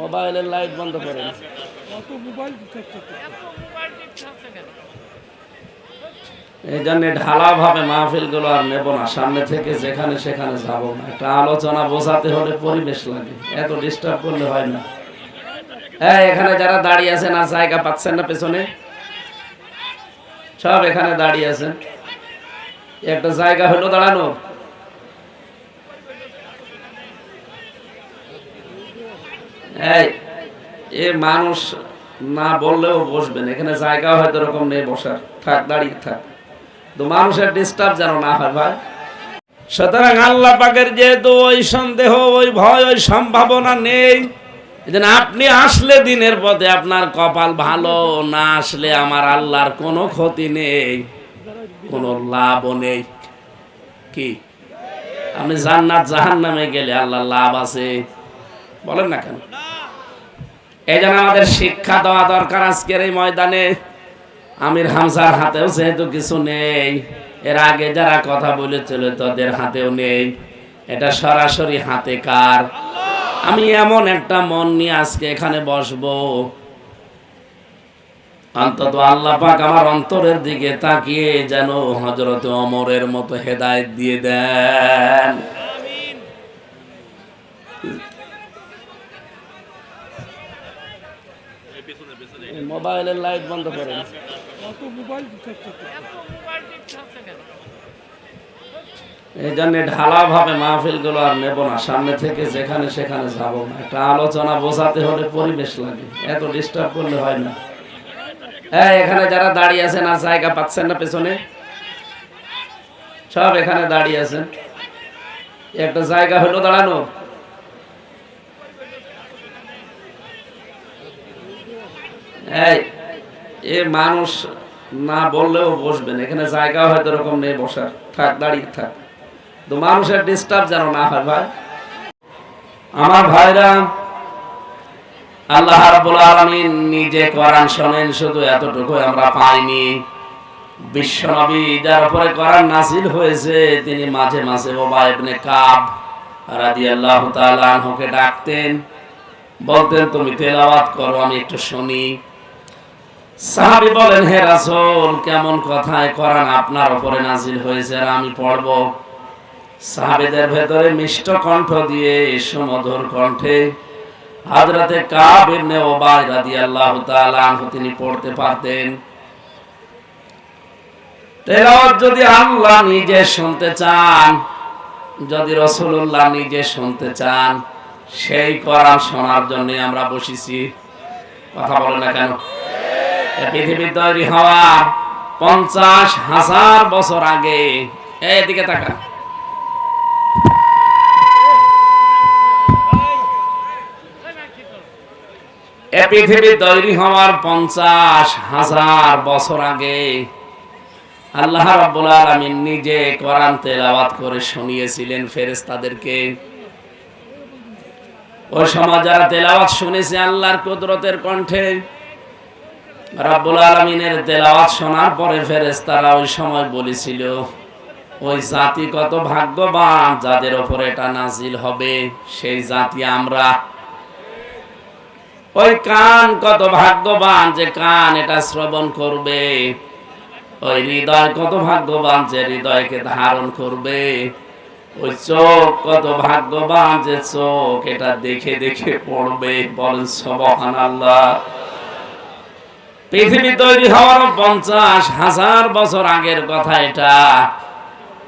মোবাইলের লাইট বন্ধ করেন। এই জন্য ঢালা ভাবে মাহফিলগুলো আর নেব না। সামনে থেকে যেখানে সেখানে যাব না। একটা আলোচনা বোঝাতে হলে পরিবেশ লাগে। এত ডিস্টার্ব করলে হয় না। হ্যাঁ এখানে যারা দাঁড়িয়ে আছেন আর জায়গা পাচ্ছেন না পেছনে, সব এখানে দাঁড়িয়ে আছেন। একটা জায়গা হলো দাঁড়ানো। এই, এ মানুষ না বললেও বসবেন। এখানে জায়গা হয়তো এরকম নেই, বসার। থাক, দাঁড়িয়ে থাক। তো মানুষের ডিস্টার্ব যেন না হয়, ভাই। সুতরাং আল্লাহ পাকের যেহেতু ওই সন্দেহ, ওই ভয়, ওই সম্ভাবনা নেই, এজন্য আপনি আসলে দিনের পথে আপনার কপাল ভালো, না আসলে আমার আল্লাহর কোনো ক্ষতি নেই, কোনো লাভও নেই। কি? আপনি জান্নাত জাহান্নামে গেলে আল্লাহর লাভ আছে। বলেন না কেন? এই জন্য আমাদের শিক্ষা দেওয়া দরকার আজকের এই ময়দানে। আমির হামজার হাতেও যেহেতু কিছু নেই, এর আগে যারা কথা বলেছিল তাদের হাতেও নেই। এটা সরাসরি হাতে কার? আমি এমন একটা মন নিয়ে আজকে এখানে বসবো। অন্তত আল্লাহ পাক আমার অন্তরের দিকে তাকিয়ে যেন হজরত অমরের মতো হেদায়েত দিয়ে দেন। মোবাইলের লাইট বন্ধ করেন। এই জন্য ঢালা ভাবে মাহফিলগুলো আর নেব না। সামনে থেকে যেখানে সেখানে যাব না। একটা আলোচনা বোঝাতে হলে পরিবেশ লাগে। এত ডিস্টার্ব করলে হয় না। হ্যাঁ এখানে যারা দাঁড়িয়ে আছেন আর জায়গা পাচ্ছেন না পেছনে, সব এখানে দাঁড়িয়ে আছেন। একটা জায়গা হলো দাঁড়ানো। এই, এ মানুষ না বললেও বসবেন। এখানে জায়গা হয়তো এরকম নেই, বসার। থাক, দাঁড়িয়ে থাক। তো মানুষের ডিস্টার্ব যেন না হয়, ভাই। আমার ভাইরা, আল্লাহ রাব্বুল আলামিন নিজে কোরআন শোনেন, শুধু এতটুকু আমরা পাইনি। বিশ্বনবী যার উপরে কোরআন নাজিল হয়েছে, তিনি মাঝে মাঝে ওবা ইবনে কাব রাদিয়াল্লাহু তাআলা আনহুকে ডাকতেন। বলতেন, তুমি তেলাওয়াত করো, আমি একটু শুনি। সাহাবি বলেন হে রাসূল কেমন কথায় কোরআন আপনার উপরে নাজিল হয়েছে আর আমি পড়ব? সাহাবীদের ভেতরে মিষ্ট কণ্ঠ দিয়ে সুমধুর কণ্ঠে হযরতে কাব ইবনে উবাই রাদিয়াল্লাহু তাআলা আনহু তিনি পড়তে পারতেন। তেলাওয়াত যদি আল্লাহ নিজে শুনতে চান যদি রাসূলুল্লাহ নিজে শুনতে চান সেই কোরআন শোনার জন্য আমরা বসেছি। কথা বলে না কেন? পৃথিবী তৈরি হওয়া পঞ্চাশ হাজার বছর আগে। এদিকে তাকা। এ পৃথিবী তৈরি হওয়ার পঞ্চাশ হাজার বছর আগে আল্লাহ রাব্বুল নিজে কোরআন তেলাওয়াত করে শুনিয়েছিলেন ফেরেশতাদেরকে। ওই সময় যারা তেলাওয়াত শুনেছে আল্লাহর কুদরতের কণ্ঠে রাব্বুল আলামিনের তেলাওয়াত শোনার পরে ফেরেশতারা ওই সময় বলেছিল, ওই জাতি কত ভাগ্যবান যাদের উপরে এটা নাজিল হবে, সেই জাতি আমরা। ওই কান কত ভাগ্যবান যে কান এটা শ্রবণ করবে, ওই হৃদয় কত ভাগ্যবান যে হৃদয়কে ধারণ করবে, ওই চোখ কত ভাগ্যবান যে চোখ এটা দেখে দেখে পড়বে, বলেন সবহান আল্লাহ পৃথিবী তৈরি হওয়ার পঞ্চাশ হাজার বছর আগের কথা এটা।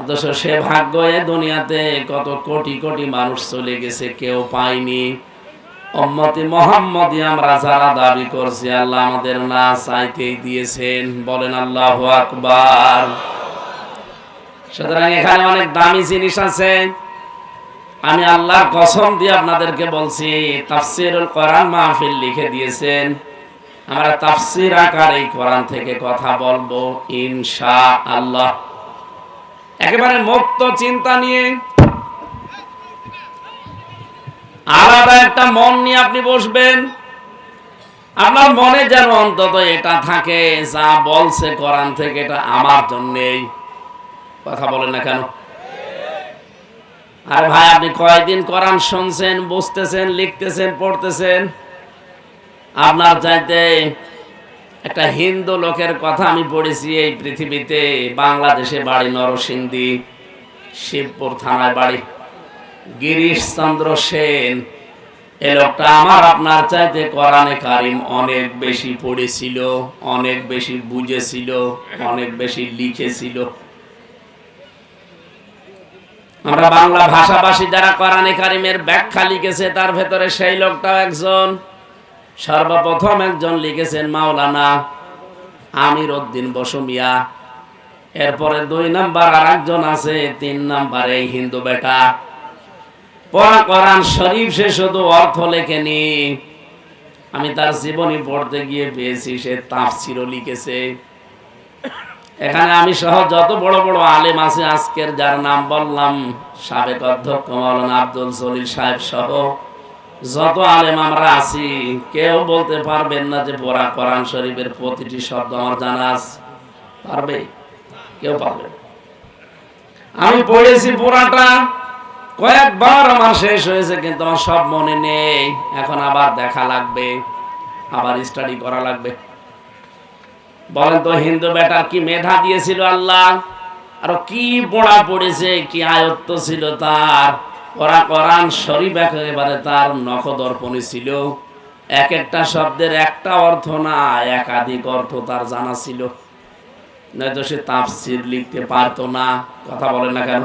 অথচ সে ভাগ্য এ দুনিয়াতে কত কোটি কোটি মানুষ চলে গেছে কেউ পায়নি। মোহাম্মদী আমরা যারা দাবি করছি আল্লাহ আমাদের না চাইতেই দিয়েছেন। বলেন আল্লাহ আকবার। সুতরাং এখানে অনেক দামি জিনিস আছে। আমি আল্লাহর কসম দিয়ে আপনাদেরকে বলছি তাফসিরুল কোরআন মাহফিল লিখে দিয়েছেন। আমরা তাফসির আকার এই কোরআন থেকে কথা বলব ইনশা আল্লাহ একেবারে মুক্ত চিন্তা নিয়ে আলাদা একটা মন নিয়ে আপনি বসবেন। আপনার মনে যেন অন্তত এটা থাকে, যা বলছে কোরআন থেকে এটা আমার জন্যেই। কথা বলেন না কেন? আর ভাই, আপনি কয়দিন কোরআন শুনছেন, বুঝতেছেন, লিখতেছেন, পড়তেছেন? আপনার চাইতে একটা হিন্দু লোকের কথা আমি পড়েছি এই পৃথিবীতে বাংলাদেশে বাড়ি নরসিংদী শিবপুর থানায় বাড়ি। গিরিশ চন্দ্র সেন এ লোকটা আমার আপনার চাইতে কোরআনে কারিম অনেক বেশি পড়েছিল অনেক বেশি বুঝেছিল অনেক বেশি লিখেছিল। আমরা বাংলা ভাষাভাষী যারা কোরআনে কারিমের ব্যাখ্যা লিখেছে তার ভেতরে সেই লোকটাও একজন সর্বপ্রথম একজন লিখেছেন, মাওলানা আমির উদ্দিন বসুমিয়া। এরপরে দুই নাম্বার আর একজন আছে, তিন নাম্বার এই হিন্দু বেটা। পড়া কোরআন শরীফ সে শুধু অর্থ লেখেনি। আমি তার জীবনী পড়তে গিয়ে পেয়েছি, সে তাফসিরও লিখেছে। এখানে আমি সহ যত বড় বড় আলেম আছে, আজকের যার নাম বললাম সাবেক অধ্যক্ষ মৌলানা আব্দুল সলিল সাহেব সহ যত আলেম আমরা আছি, কেউ বলতে পারবেন না যে পড়া কোরআন শরীফের প্রতিটি শব্দ আমার জানা আছে। পারবে? কেউ পারবে আমি পড়েছি পুরাটা, কয়েকবার আমার শেষ হয়েছে, কিন্তু আমার সব মনে নেই। এখন আবার দেখা লাগবে, আবার স্টাডি করা লাগবে। বলেন তো, হিন্দু বেটার কি মেধা দিয়েছিল আল্লাহ? আর কি পড়া পড়েছে, কি আয়ত্ত ছিল তার? ওরা কোরআন শরীফ একেবারে তার নখদর্পণে ছিল। এক একটা শব্দের একটা অর্থ না, একাধিক অর্থ তার জানা ছিল। নয়তো সে তাফসির লিখতে পারতো না, কথা বলেন না কেন?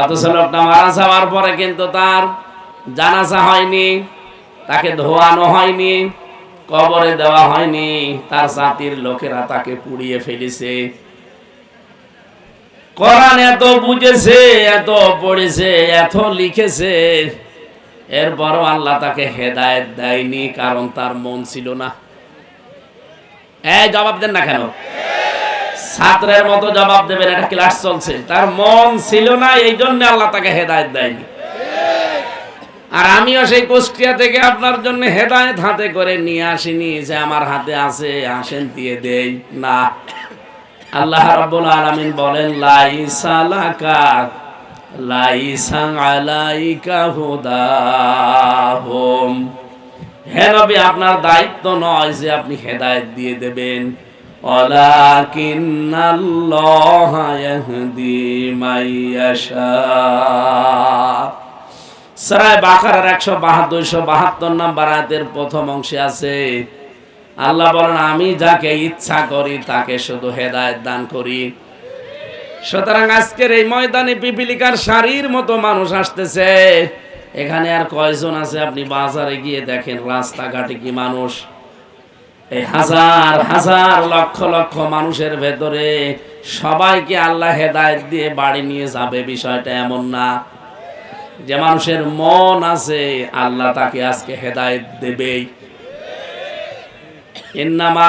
অথচ লোকটা মারা যাওয়ার পরে কিন্তু তার জানাজা হয়নি, তাকে ধোয়ানো হয়নি, কবরে দেওয়া হয়নি, তার জাতির লোকেরা তাকে পুড়িয়ে ফেলেছে। কোরআন এত বুঝেছে, এত পড়েছে, এত লিখেছে। এরপরও আল্লাহ তাকে হেদায়েত দেয়নি, কারণ তার মন ছিল না। জবাব দেন না কেন? ছাত্রের মতো জবাব দেবেন, এটা ক্লাস চলছে। তার মন ছিল না, এই জন্য আল্লাহ তাকে হেদায়েত দেয়নি। আর আমিও সেই কুষ্টিয়া থেকে আপনার জন্য হেদায়েত হাতে করে নিয়ে আসিনি, যে আমার হাতে আছে, আসেন, দিয়ে দেই। না। আল্লাহ রাব্বুল আলামিন বলেন, লাইসা লাকা, লাইসা আলাইকা হুদাহুম। হে নবী, আপনার দায়িত্ব নয় যে আপনি হেদায়েত দিয়ে দেবেন। মাইয়াশা একশো বাহাত্তর নাম্বার আয়াতের প্রথম অংশে আছে আল্লাহ বলেন, আমি যাকে ইচ্ছা করি, তাকে শুধু হেদায়েত দান করি। সুতরাং আজকের এই ময়দানে পিপিলিকার শাড়ির মতো মানুষ আসতেছে। এখানে আর কয়জন আছে? আপনি বাজারে গিয়ে দেখেন, রাস্তাঘাটে কি মানুষ? এই হাজার হাজার, লক্ষ লক্ষ মানুষের ভেতরে সবাইকে আল্লাহ হেদায়েত দিয়ে বাড়ি নিয়ে যাবে, বিষয়টা এমন না। যে মানুষের মন আছে, আল্লাহ তাকে আজকে হেদায়েত দেবেই। ইন্নামা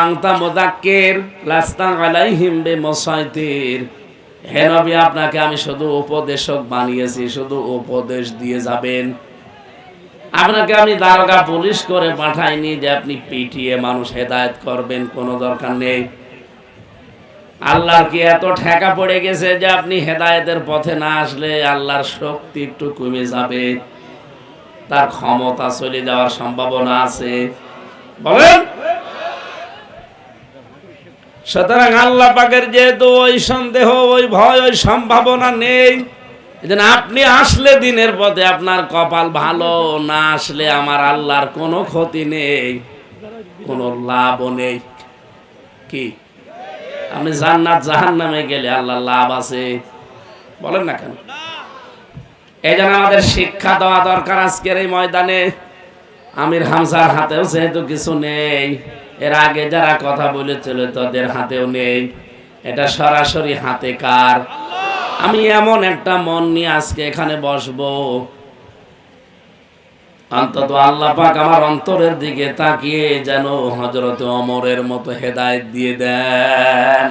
আপনাকে আমি শুধু উপদেশক বানিয়েছি, শুধু উপদেশ দিয়ে যাবেন। আপনাকে আমি পুলিশ করে পাঠাইনি যে আপনি পিটিয়ে মানুষ হেদায়েত করবেন, কোনো দরকার নেই। আল্লাহর কি এত ঠেকা পড়ে গেছে যে আপনি হেদায়েতের পথে না আসলে আল্লাহর শক্তি একটু কমে যাবে? তার ক্ষমতা চলে যাওয়ার সম্ভাবনা আছে। বলেন! সুতরাং আল্লাহ পাকের যেহেতু ওই সন্দেহ, ওই ভয়, ওই সম্ভাবনা নেই, এজন্য আপনি আসলে দিনের পথে আপনার কপাল ভালো, না আসলে আমার আল্লাহর কোনো ক্ষতি নেই, কোনো লাভও নেই। কি? আপনি জান্নাত জাহান নামে গেলে আল্লাহ লাভ আছে? বলেন না কেন? এই আমাদের শিক্ষা দেওয়া দরকার আজকের এই ময়দানে। আমির হামসার হাতেও যেহেতু কিছু নেই এর আগে যারা কথা বলেছিল তাদের হাতেও নেই, এটা সরাসরি হাতে কার? আমি এমন একটা মন নিয়ে আজকে এখানে বসবো। অন্তত আল্লাহ পাক আমার অন্তরের দিকে তাকিয়ে যেন হজরত অমরের মতো হেদায়েত দিয়ে দেন।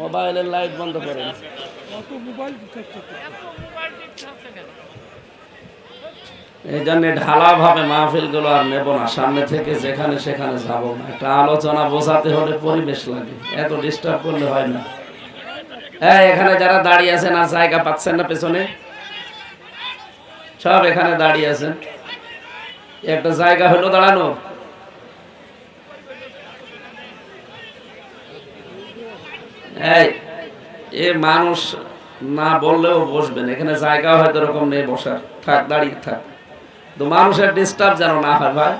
মোবাইলের লাইট বন্ধ করেন এই জন্য ঢালা ভাবে মাহফিলগুলো আর নেব না। সামনে থেকে যেখানে সেখানে যাব না। একটা আলোচনা বোঝাতে হলে পরিবেশ লাগে। এত ডিস্টার্ব করলে হয় না। হ্যাঁ এখানে যারা দাঁড়িয়ে আছেন আর জায়গা পাচ্ছেন না পেছনে? সব এখানে দাঁড়িয়ে আছেন। একটা জায়গা হলো দাঁড়ানো। এ মানুষ না বললেও বসবেন এখানে জায়গা হয়তো এরকম নেই, বসার। থাক, দাঁড়িয়ে থাক। তো মানুষের ডিস্টার্ব যেন না হয় ভাই।